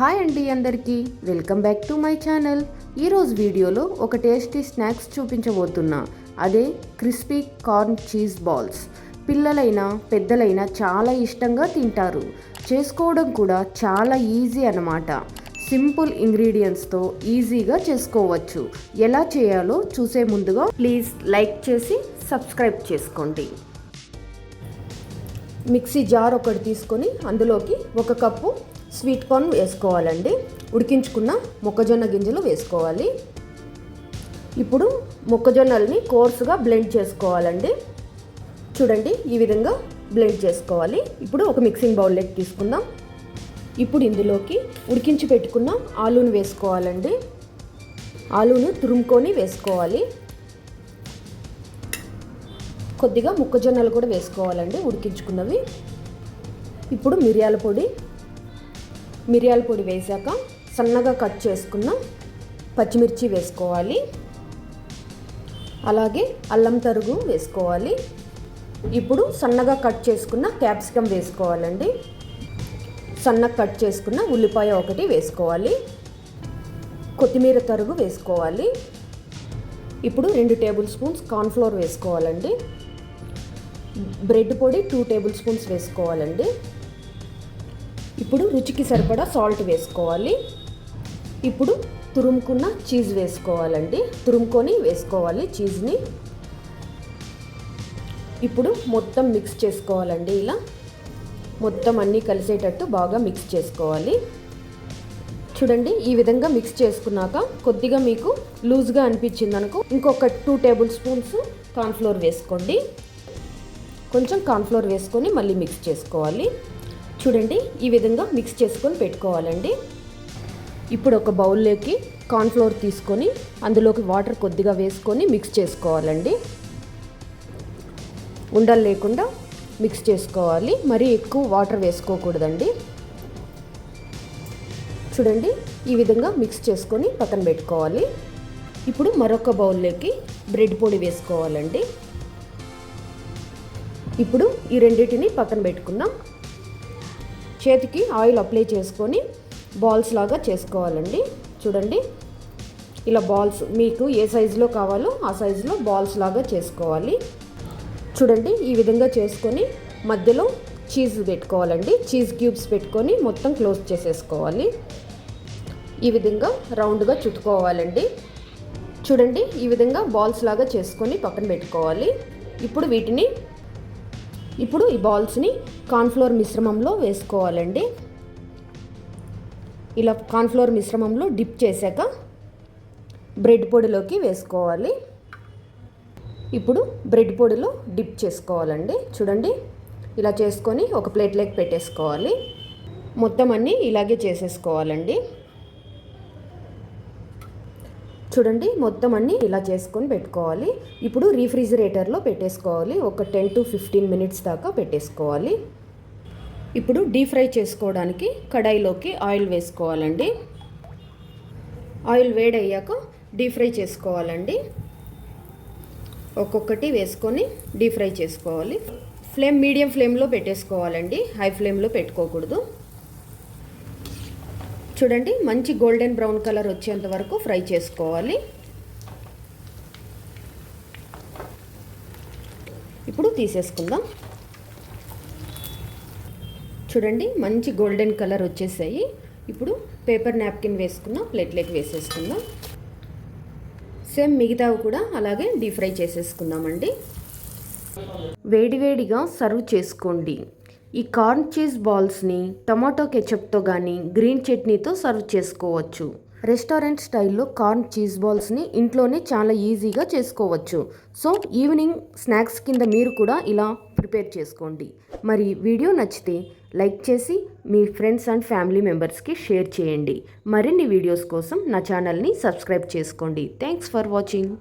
Hi అండి అందరికీ. Welcome back to my channel. ఈరోజు వీడియోలో ఒక టేస్టీ స్నాక్స్ చూపించబోతున్నా. అదే క్రిస్పీ కార్న్ చీజ్ బాల్స్. పిల్లలైనా పెద్దలైనా చాలా ఇష్టంగా తింటారు. చేసుకోవడం కూడా చాలా ఈజీ అన్నమాట. సింపుల్ ఇంగ్రీడియంట్స్తో ఈజీగా చేసుకోవచ్చు. ఎలా చేయాలో చూసే ముందుగా ప్లీజ్ లైక్ చేసి సబ్స్క్రైబ్ చేసుకోండి. మిక్సీ జార్ ఒకటి తీసుకొని అందులోకి ఒక కప్పు స్వీట్ కార్న్ వేసుకోవాలండి. ఉడికించుకున్న మొక్కజొన్న గింజలు వేసుకోవాలి. ఇప్పుడు మొక్కజొన్నల్ని కోర్సుగా బ్లెండ్ చేసుకోవాలండి. చూడండి ఈ విధంగా బ్లెండ్ చేసుకోవాలి. ఇప్పుడు ఒక మిక్సింగ్ బౌల్లోకి తీసుకుందాం. ఇప్పుడు ఇందులోకి ఉడికించి పెట్టుకున్న ఆలూను వేసుకోవాలండి. ఆలూను తురుముకొని వేసుకోవాలి. కొద్దిగా మొక్కజొన్నలు కూడా వేసుకోవాలండి ఉడికించుకున్నవి. ఇప్పుడు మిరియాల పొడి మిరియాల పొడి వేసాక సన్నగా కట్ చేసుకున్న పచ్చిమిర్చి వేసుకోవాలి. అలాగే అల్లం తరుగు వేసుకోవాలి. ఇప్పుడు సన్నగా కట్ చేసుకున్న క్యాప్సికమ్ వేసుకోవాలండి. సన్నగా కట్ చేసుకున్న ఉల్లిపాయ ఒకటి వేసుకోవాలి. కొత్తిమీర తరుగు వేసుకోవాలి. ఇప్పుడు రెండు టేబుల్ స్పూన్స్ కార్న్ఫ్లోర్ వేసుకోవాలండి. బ్రెడ్ పొడి టూ టేబుల్ స్పూన్స్ వేసుకోవాలండి. ఇప్పుడు రుచికి సరిపడా సాల్ట్ వేసుకోవాలి. ఇప్పుడు తురుముకున్న చీజ్ వేసుకోవాలండి. తురుముకొని వేసుకోవాలి చీజ్ని ఇప్పుడు మొత్తం మిక్స్ చేసుకోవాలండి ఇలా. మొత్తం అన్నీ కలిసేటట్టు బాగా మిక్స్ చేసుకోవాలి. చూడండి ఈ విధంగా మిక్స్ చేసుకున్నాక కొద్దిగా మీకు లూజ్గా అనిపించింది అనుకో ఇంకొక టూ టేబుల్ స్పూన్స్ కార్న్ఫ్లోర్ వేసుకోండి. కొంచెం కార్న్ఫ్లోర్ వేసుకొని మళ్ళీ మిక్స్ చేసుకోవాలి. చూడండి ఈ విధంగా మిక్స్ చేసుకొని పెట్టుకోవాలండి. ఇప్పుడు ఒక బౌల్లోకి కార్న్ఫ్లోర్ తీసుకొని అందులోకి వాటర్ కొద్దిగా వేసుకొని మిక్స్ చేసుకోవాలండి. ఉండలు లేకుండా మిక్స్ చేసుకోవాలి. మరీ ఎక్కువ వాటర్ వేసుకోకూడదండి. చూడండి ఈ విధంగా మిక్స్ చేసుకొని పక్కన పెట్టుకోవాలి. ఇప్పుడు మరొక బౌల్లోకి బ్రెడ్ పొడి వేసుకోవాలండి. ఇప్పుడు ఈ రెండింటిని పక్కన పెట్టుకుందాం. చేతికి ఆయిల్ అప్లై చేసుకొని బాల్స్ లాగా చేసుకోవాలండి. చూడండి. ఇలా బాల్స్ మీకు ఏ సైజులో కావాలో ఆ సైజులో బాల్స్ లాగా చేసుకోవాలి. చూడండి ఈ విధంగా చేసుకొని మధ్యలో చీజ్ పెట్టుకోవాలండి. చీజ్ క్యూబ్స్ పెట్టుకొని మొత్తం క్లోజ్ చేసేసుకోవాలి. ఈ విధంగా రౌండ్గా చుట్టుకోవాలండి. చూడండి ఈ విధంగా బాల్స్ లాగా చేసుకొని పక్కన పెట్టుకోవాలి. ఇప్పుడు వీటిని ఇప్పుడు ఈ బాల్స్ని కార్న్ఫ్లోర్ మిశ్రమంలో వేసుకోవాలండి. ఇలా కార్న్ఫ్లోర్ మిశ్రమంలో డిప్ చేశాక బ్రెడ్ పొడిలోకి వేసుకోవాలి. ఇప్పుడు బ్రెడ్ పొడిలో డిప్ చేసుకోవాలండి. చూడండి ఇలా చేసుకొని ఒక ప్లేట్లోకి పెట్టేసుకోవాలి. మొత్తం అన్నీ ఇలాగే చేసేసుకోవాలండి. చూడండి మొత్తం అన్నీ ఇలా చేసుకొని పెట్టుకోవాలి. ఇప్పుడు రీఫ్రిజిరేటర్లో పెట్టేసుకోవాలి. ఒక టెన్ టు ఫిఫ్టీన్ మినిట్స్ దాకా పెట్టేసుకోవాలి. ఇప్పుడు డీప్ ఫ్రై చేసుకోవడానికి కడాయిలోకి ఆయిల్ వేసుకోవాలండి. ఆయిల్ వేడయ్యాక డీప్ ఫ్రై చేసుకోవాలండి. ఒక్కొక్కటి వేసుకొని డీప్ ఫ్రై చేసుకోవాలి. ఫ్లేమ్ మీడియం ఫ్లేమ్లో పెట్టేసుకోవాలండి. హై ఫ్లేమ్లో పెట్టుకోకూడదు. చూడండి మంచి గోల్డెన్ బ్రౌన్ కలర్ వచ్చేంత వరకు ఫ్రై చేసుకోవాలి. ఇప్పుడు తీసేసుకుందాం. చూడండి మంచి గోల్డెన్ కలర్ వచ్చేసాయి. ఇప్పుడు పేపర్ నాప్కిన్ వేసుకుందాం ప్లేట్లోకి వేసేసుకుందాం. సేమ్ మిగతావి కూడా అలాగే డీప్ ఫ్రై చేసేసుకుందామండి. వేడివేడిగా సర్వ్ చేసుకోండి. ఈ కార్న్ చీజ్ బాల్స్ని టమాటో కెచప్తో కానీ గ్రీన్ చట్నీతో సర్వ్ చేసుకోవచ్చు. రెస్టారెంట్ స్టైల్లో కార్న్ చీజ్ బాల్స్ని ఇంట్లోనే చాలా ఈజీగా చేసుకోవచ్చు. సో ఈవినింగ్ స్నాక్స్ కింద మీరు కూడా ఇలా ప్రిపేర్ చేసుకోండి. మరి వీడియో నచ్చితే లైక్ చేసి మీ ఫ్రెండ్స్ అండ్ ఫ్యామిలీ మెంబర్స్కి షేర్ చేయండి. మరిన్ని వీడియోస్ కోసం నా ఛానల్ని సబ్స్క్రైబ్ చేసుకోండి. Thanks for watching.